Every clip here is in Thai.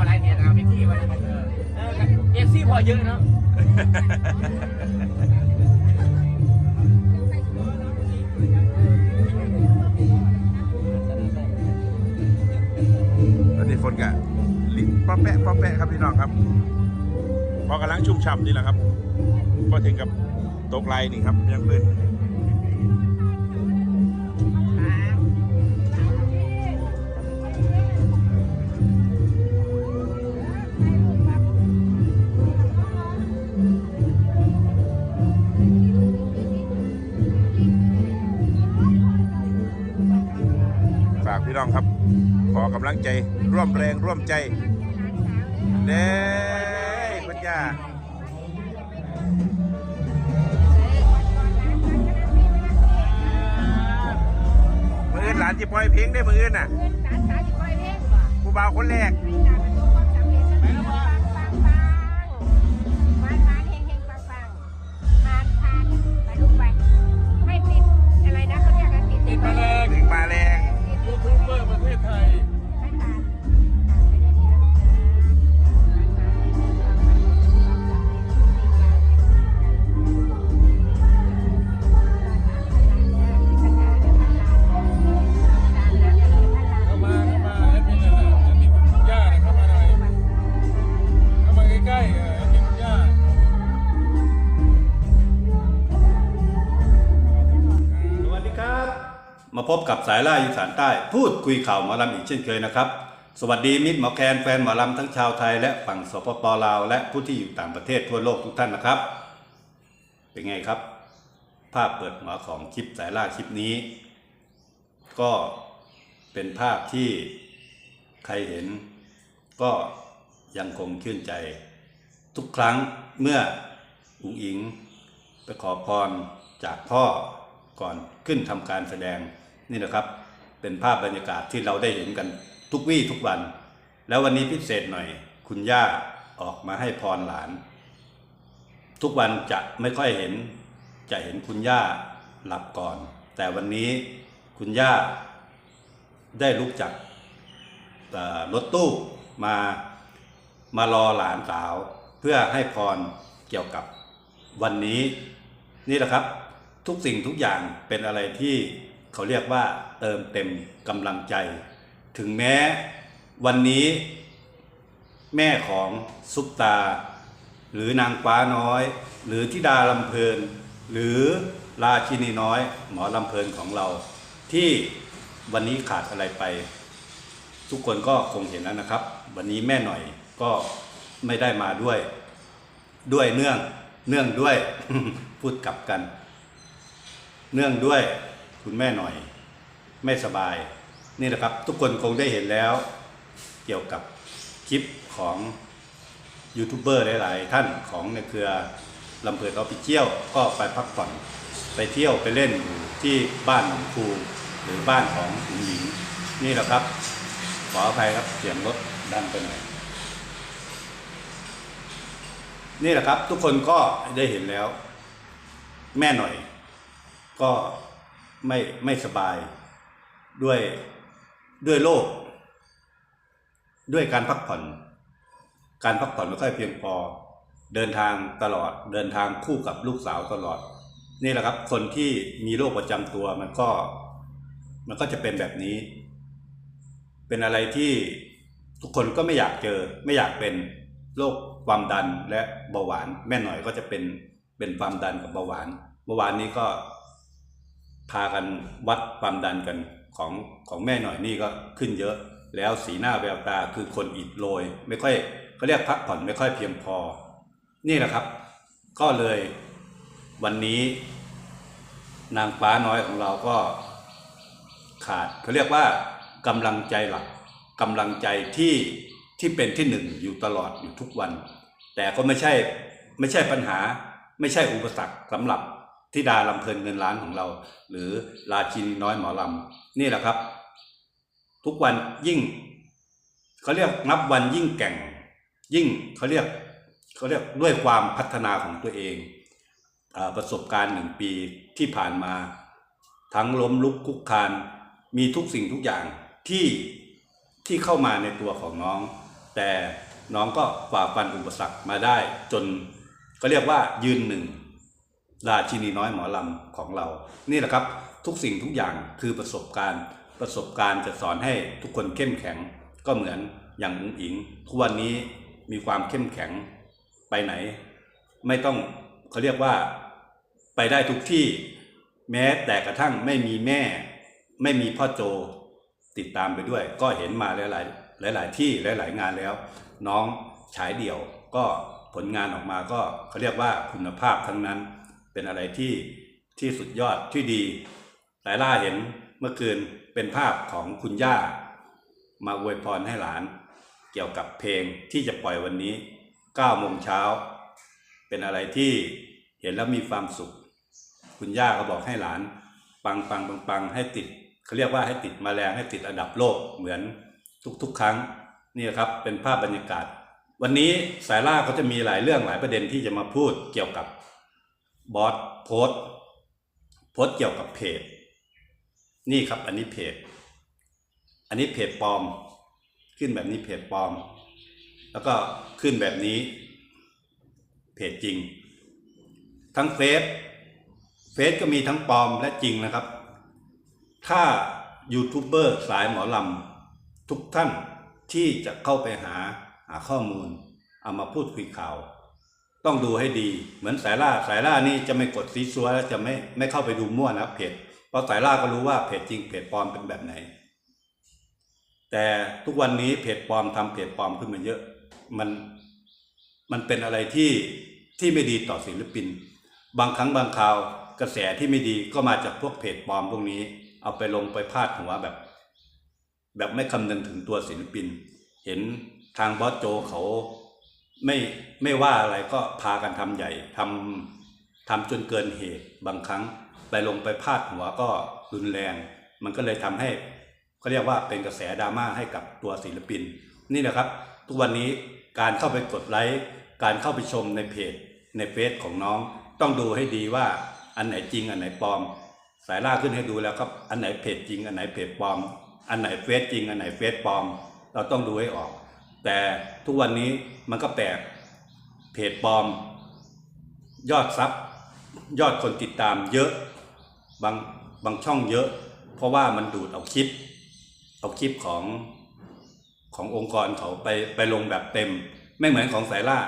อะไรเนี่ยนะพี่ที่วันเออเอฟซีพอเยอะเนาะแล้นี่ฝนกะลิ้นป้าแปะป้าแปะครับพี่น้องครับ พอกำลังชุ่มฉ่ำนี่แหละครับ พอถึงกับตกไรนี่ครับยังเพื่น น้องครับ ขอกำลังใจร่วมแรงร่วมใจเด้คุณย่ามืออื่นหลานที่ปล่อยเพลงได้มืออื่นน่ะผู้บ่าวคนแรก พบกับสายล่าอีสานใต้ พูดคุยข่าวหมอลำอีกเช่นเคยนะครับ สวัสดีมิตรหมอแคนแฟนหมอลำทั้งชาวไทย และฝั่งสปปลาว และผู้ที่อยู่ต่างประเทศทั่วโลกทุกท่านนะครับ เป็นไงครับ ภาพเปิดหัวของคลิปสายล่าคลิปนี้ ก็เป็นภาพที่ใครเห็น ก็ยังคงชื่นใจ ทุกครั้งเมื่ออุ๋งอิงไปขอพรจากพ่อก่อนขึ้นทำการแสดง นี่นะครับ เป็นภาพบรรยากาศที่เราได้เห็นกันทุกวี่ทุกวัน แล้ววันนี้พิเศษหน่อย คุณย่าออกมาให้พรหลาน ทุกวันจะไม่ค่อยเห็นจะเห็นคุณย่าหลับก่อน แต่วันนี้คุณย่าได้ลุกจากรถตู้มามารอหลานสาว เพื่อให้พรเกี่ยวกับวันนี้ นี่แหละครับ ทุกสิ่งทุกอย่างเป็นอะไรที่ เขาเรียกว่าเติมเต็มกำลังใจ ถึงแม้วันนี้ แม่ของซุปตา หรือนางฟ้าน้อย หรือธิดาลำเพลิน หรือราชินีน้อย หมอลำเพลินของเรา ที่วันนี้ขาดอะไรไป ทุกคนก็คงเห็นแล้วนะครับ วันนี้แม่หน่อยก็ไม่ได้มาด้วย ด้วยเนื่องเนื่องด้วยพูดกลับกัน เนื่องด้วย คุณแม่หน่อย ไม่สบาย นี่แหละครับ ทุกคนคงได้เห็นแล้ว เกี่ยวกับคลิปของยูทูบเบอร์หลาย ๆ ท่านของในเครือลำเพลินออฟฟิเชียลก็ไปพักผ่อนไปเที่ยวไปเล่นอยู่ที่บ้านหนองครูหรือบ้านของหญิงหญิง นี่แหละครับ ขออภัยครับเสียงรถดังไปหน่อยนี่แหละครับ ทุกคนก็ได้เห็นแล้ว แม่หน่อย ก็ ไม่ไม่สบายด้วยด้วยโรคด้วยการพักผ่อน การพักผ่อนไม่ค่อยเพียงพอ เดินทางตลอดเดินทางคู่กับลูกสาวตลอด นี่แหละครับ คนที่มีโรคประจำตัวมันก็ มันก็จะเป็นแบบนี้ เป็นอะไรที่ทุกคนก็ไม่อยากเจอ ไม่อยากเป็นโรคความดันและเบาหวาน แม่หน่อยก็จะเป็นเป็นความดันกับเบาหวานเมื่อวานนี้ก็ พากันวัดความดันกันของของแม่หน่อยนี่ก็ขึ้นเยอะ แล้วสีหน้าแววตาคือคนอิดโรยไม่ค่อยเขาเรียกพักผ่อนไม่ค่อยเพียงพอ นี่แหละครับ ก็เลยวันนี้นางฟ้าน้อยของเราก็ขาดเขาเรียกว่ากำลังใจหลักกำลังใจที่ที่เป็นที่หนึ่งอยู่ตลอดอยู่ทุกวัน แต่ก็ไม่ใช่ไม่ใช่ปัญหา ไม่ใช่อุปสรรคสำหรับ ธิดาลำเพลินเงินล้านของเรา หรือราชินีน้อยหมอลำนี่แหละครับ ทุกวันยิ่งเขาเรียกนับวันยิ่งแก่ง ยิ่งเขาเรียกเขาเรียกด้วยความพัฒนาของตัวเองอประสบการณ์หนึ่งปีที่ผ่านมา ทั้งล้มลุกคุกคานมีทุกสิ่งทุกอย่างที่ที่เข้ามาในตัวของน้อง แต่น้องก็ฝ่าฟันอุปสรรคมาได้จนก็เรียกว่ายืนหนึ่ง ราชินีน้อยหมอลำของเรา นี่แหละครับทุกสิ่งทุกอย่างคือประสบการณ์ประสบการณ์จะสอนให้ทุกคนเข้มแข็งก็เหมือนอย่างอุ๋งอิง ทุกวันนี้มีความเข้มแข็งไปไหน ไม่ต้องเขาเรียกว่าไปได้ทุกที่แม้แต่กระทั่งไม่มีแม่ ไม่มีพ่อโจติดตามไปด้วย ก็เห็นมาหลาย ๆ หลาย ๆ ที่หลาย ๆ งานแล้ว น้องฉายเดี่ยวก็ผลงานออกมาก็เขาเรียกว่าคุณภาพทั้งนั้น เป็นอะไรที่ที่สุดยอดที่ดีสายล่าเห็นเมื่อคืนเป็นภาพของคุณย่า มาอวยพรให้หลาน เกี่ยวกับเพลงที่จะปล่อยวันนี้9โมงเช้า เป็นอะไรที่เห็นแล้วมีความสุข คุณย่าก็บอกให้หลาน ปังปังปังปังให้ติดเขาเรียกว่าให้ติดมาแรงให้ติดอันดับโลกเหมือนทุกๆ ครั้งนี่ครับเป็นภาพบรรยากาศ วันนี้สายล่าเขาจะมีหลายเรื่องหลายประเด็นที่จะมาพูดเกี่ยวกับ บอสโพสโพสเกี่ยวกับเพจ นี่ครับอันนี้เพจ อันนี้เพจปลอม ขึ้นแบบนี้เพจปลอม แล้วก็ขึ้นแบบนี้ เพจจริง ทั้งเฟซเฟซก็มีทั้งปลอมและจริงนะครับ ถ้ายูทูบเบอร์สายหมอลำทุกท่านที่จะเข้าไปหาหาข้อมูล เอามาพูดคุยข่าว ต้องดูให้ดี เหมือนสายล่าสายล่านี่จะไม่กดซีซัวแล้วจะไม่ไม่เข้าไปดูมั่วนะเพจเพราะสายล่าก็รู้ว่าเพจจริงเพจปลอมเป็นแบบไหน แต่ทุกวันนี้เพจปลอมทำเพจปลอมขึ้นมาเยอะ มันมันเป็นอะไรที่ที่ไม่ดีต่อศิลปิน บางครั้งบางคราวกระแสที่ไม่ดีก็มาจากพวกเพจปลอมพวกนี้ เอาไปลงไปพาดหัวแบบ แบบไม่คำนึงถึงตัวศิลปิน เห็นทางบอสโจเขา ไม่ไม่ว่าอะไรก็พากันทำใหญ่ทำทำจนเกินเหตุบางครั้งไปลงไปพาดหัวก็รุนแรง มันก็เลยทำให้เขาเรียกว่าเป็นกระแสดราม่าให้กับตัวศิลปิน นี่แหละครับ ทุกวันนี้การเข้าไปกดไลค์การเข้าไปชมในเพจในเฟซของน้อง ต้องดูให้ดีว่าอันไหนจริงอันไหนปลอม สายล่าขึ้นให้ดูแล้วครับอันไหนเพจจริง อันไหนเพจปลอม อันไหนเฟซจริง อันไหนเฟซปลอม เราต้องดูให้ออก แต่ทุกวันนี้มันก็แปลกเพจปลอม ยอดซับยอดคนติดตามเยอะบางบางช่องเยอะ เพราะว่ามันดูดเอาคลิป เอาคลิปของขององค์กรเขาไปไปลงแบบเต็ม ไม่เหมือนของสายล่า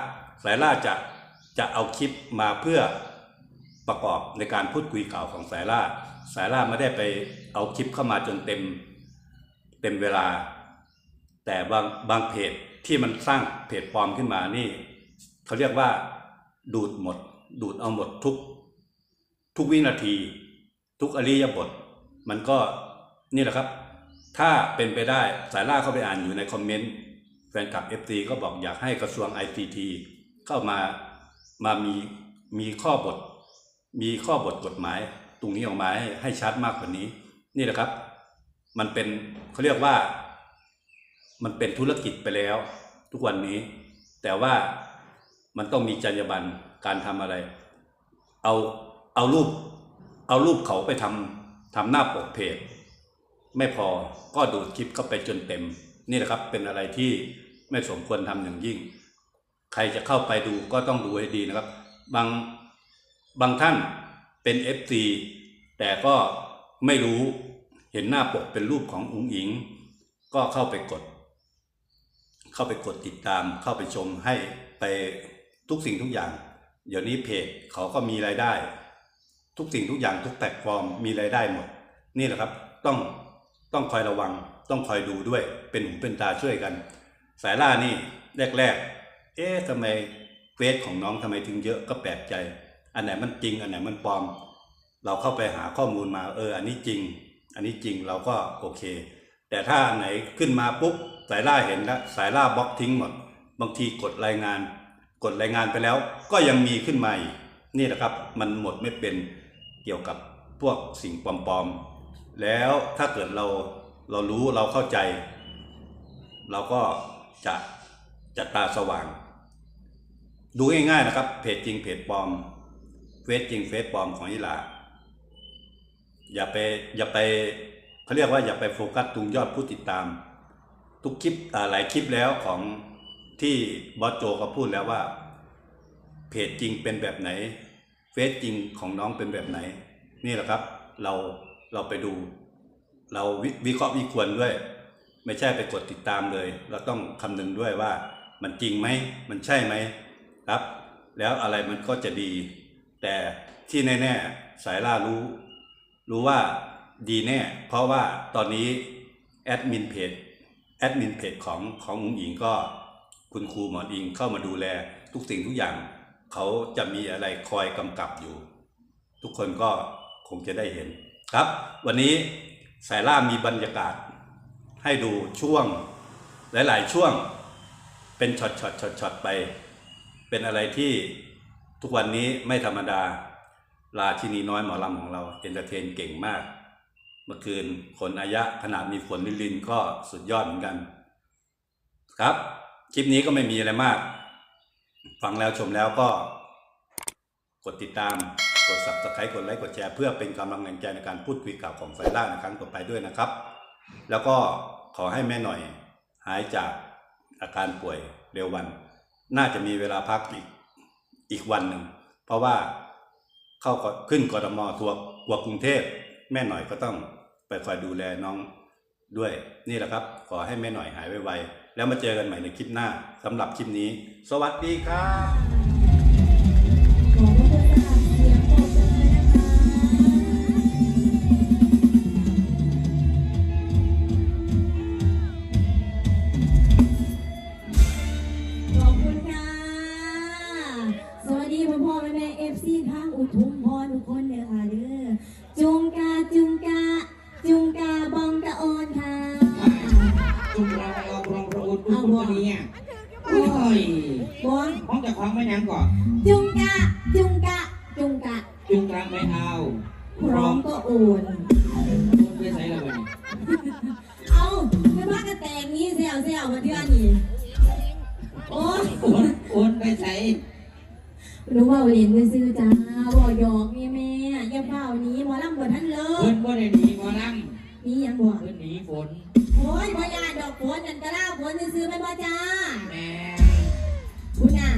สายล่าจะจะเอาคลิปมาเพื่อประกอบในการพูดคุยข่าวของสายล่า สายล่าไม่ได้ไปเอาคลิปเข้ามาจนเต็ม เต็มเวลา แต่บางบางเพจที่มันสร้างเพจปลอมขึ้นมานี่เขาเรียกว่า ดูดหมด ดูดเอาหมดทุก ทุกวินาที ทุกอริยบท มันก็นี่แหละครับ ถ้าเป็นไปได้สายล่าเข้าไปอ่านอยู่ในคอมเมนต์แฟนคลับ f อก็บอกอยากให้กระทรวง ICT เข้ามามามีมีข้อบท มีข้อบทกฎหมาย ตรงนี้ออกมาให้ให้ชัดมากกว่านี้ นี่แหละครับ มันเป็นเขาเรียกว่า มันเป็นธุรกิจไปแล้ว ทุกวันนี้ แต่ว่ามันต้องมีจรรยาบรรณการทำอะไร เอาเอารูป เอารูปเขาไปทำทำหน้าปกเพจไม่พอก็ดูดคลิปเข้าไปจนเต็ม นี่แหละครับเป็นอะไรที่ไม่สมควรทำอย่างยิ่ง ใครจะเข้าไปดูก็ต้องดูให้ดีนะครับ บางบางท่านเป็น FC แต่ก็ไม่รู้เห็นหน้าปกเป็นรูปของอุ๋งอิง ก็เข้าไปกด เข้าไปกดติดตามเข้าไปชมให้ไปทุกสิ่งทุกอย่าง เดี๋ยวนี้เพจเขาก็มีรายได้ ทุกสิ่งทุกอย่างทุกแพลตฟอร์มมีรายได้หมด นี่แหละครับต้องต้องคอยระวัง ต้องคอยดูด้วยเป็นหูเป็นตาช่วยกัน สายล่านี่แรกๆ เอ๊ะทำไมเฟซของน้องทำไมถึงเยอะก็แปลกใจ อันไหนมันจริง อันไหนมันปลอม เราเข้าไปหาข้อมูลมาเออ อันนี้จริง อันนี้จริงเราก็โอเค แต่ถ้าไหนขึ้นมาปุ๊บายล่าเห็นแล้วสายล่าบล็อกทิ้งหมด บางทีกดรายงาน กดรายงานไปแล้ว ก็ยังมีขึ้นมาอีกนี่แหละครับ มันหมดไม่เป็นเกี่ยวกับพวกสิ่งปลอมๆ แล้วถ้าเกิดเราเรารู้เราเข้าใจ เราก็จะจะตาสว่าง ดูง่ายๆนะครับ เพจจริงเพจปลอมเฟซจริงเฟซปลอมของอิหลาอย่าไปอย่าไปเขาเรียกว่าอย่าไปโฟกัสตรงยอดผู้ติดตาม ทุกคลิปหลายคลิปแล้วของที่บอสโจเขาพูดแล้วว่า เพจจริงเป็นแบบไหน เฟซจริงของน้องเป็นแบบไหน นี่แหละครับ เราเราไปดู เราวิวิเคราะห์วิควรด้วย ไม่ใช่ไปกดติดตามเลย เราต้องคำนึงด้วยว่ามันจริงไหมมันใช่ไหมครับ แล้วอะไรมันก็จะดี แต่ที่แน่ๆสายล่ารู้ รู้ว่าดีแน่ เพราะว่าตอนนี้แอดมินเพจ แอดมินเพจของของอุ๋งอิงก็คุณครูหมอนอิงเข้ามาดูแลทุกสิ่งทุกอย่าง เขาจะมีอะไรคอยกำกับอยู่ ทุกคนก็คงจะได้เห็นครับ วันนี้สายล่ามีบรรยากาศ ให้ดูช่วงหลาย ๆ ช่วงเป็นช็อตช็อตช็อตช็อตไป เป็นอะไรที่ทุกวันนี้ไม่ธรรมดาราชินีน้อยหมอลำของเราเอนเตอร์เทนเก่งมาก เมื่อคืนขนอายะขนาดมีฝนลินลินก็สุดยอดเหมือนกัน ครับ คลิปนี้ก็ไม่มีอะไรมาก ฟังแล้วชมแล้วก็ กดติดตาม กด subscribe กดไลค์กดแชร์เพื่อเป็นกำลังใจในการพูดคุยกับของสายล่าในครั้งต่อไปด้วยนะครับ แล้วก็ขอให้แม่หน่อย หายจากอาการป่วยเร็ววัน น่าจะมีเวลาพักอีกอีกวันหนึ่ง เพราะว่าเข้าขึ้นกรมทัวร์กรุงเทพ แม่หน่อยก็ต้องไปคอยดูแลน้องด้วยนี่แหละครับ ขอให้แม่หน่อยหายไวๆแล้วมาเจอกันใหม่ในคลิปหน้าสำหรับคลิปนี้ สวัสดีครับ องพระอุดอุดคนนี้โอ้ยบองห้องจะคล้องไม่ยังก่อนจุงกะ จุงกะ จุงกะ จุงกลางไม่เอาพร้อมก็โอนคุณไปใช้แล้ววันนี้เอาไม่ว่ากระแตงนี้เซลเซลมาเทื่อนี่โอ้ยโอนโอนไปใช้รู้ว่าเรียนซื้อๆจ้าบ่หยอกนี่แม่อย่าเฝ้าหนี้หมอลำบ่ทันเลิเพิ่กนบ่ได้หนีหมอลนี่ยังบ่ำเพิ่นหนีฝน โอ้ยบ่ยานดอกฝนนั่นก็ล่าฝนซื้อๆไม่บ่จ้าแม่คุณน่ะ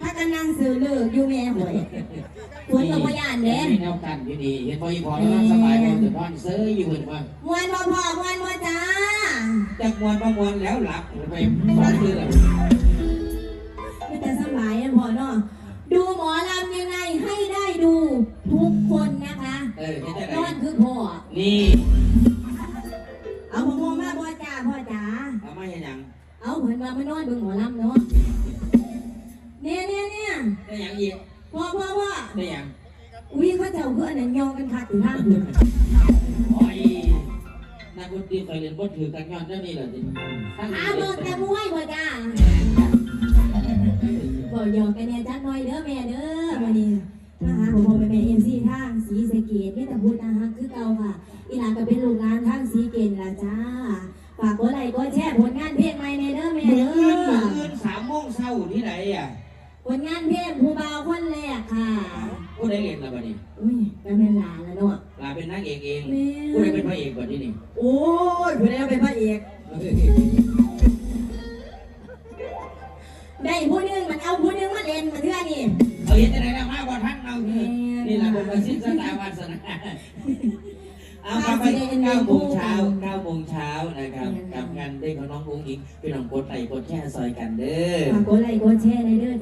ถ้ากันนั่งซื้อเลิกอยู่แม่หวยฝนก็บ่ยานเด้มีแนวกันอยู่ดีเห็นบ่อีพอแล้วสบายบ่ถึงพอนเซยอยู่เพิ่นว่ามวนบ่พอมวนบ่จ้าจักมวนบ่มวนแล้วหลับไปฟังคือแล้วไม่แต่สบายนะพ่อเนาะดูหมอลำยังไงให้ได้ดูทุกคนนะคะเออเห็นได้นไงอนคือพ่อนี่เอาพ่อพ่อมาพ่อจ้าพ่อจ๋า เอามาเห็นหยัง เอาเหมือนว่ามานอนเบิ่งหมอลำเนาะเนี่ยเนี่ยเนี่ยได้หยังอีกพ่อพ่อพ่อได้หยังอุ้ยเขาเจ้าเพื่อนนั่นยองกันคักอยู่ทางอื่นโอ้ยนักดนตรีเคยเรียนบ่ถือกันย้อนเจ้านี่แหละสิทั้งหานี้เบิ่งแต่มวยพ่อจ้าบ่ยองกันเนี่ยจักหน่อยเด้อแม่เด้อวันนี้มาหาผมผมไปเป็นเอ็มซีทางสีสะเกดนี่แต่พูดนะฮะคือเก่าค่ะ อีหลานก็เป็นลูกหลานทางสีเกดล่ะจ้า บัดนี้อุ้ยก็เป็นหลานแล้วเนาะลาเป็นนางเอกเองแม่ผู้ใดเป็นพระเอกบัดนี้นี่โอ้ยผู้ใดเอาเป็นพระเอก ได้ผู้หนึงมันเอาผู้หนึงมาเล่นมาเทื่อนี่เอาเห็นจะไหนแล้วมาบ่ทันเอาคือนี่แหละคนมาสิ้นสตาวาสนาเอามาไปเก้าโมงเช้าเก้าโมงเช้านะครับกับงานเด็กของน้องอุ้งอิงพี่น้องกดไลค์กดแชร์ซอยกันเด้อฝากกดไลค์กดแชร์ในเด้อ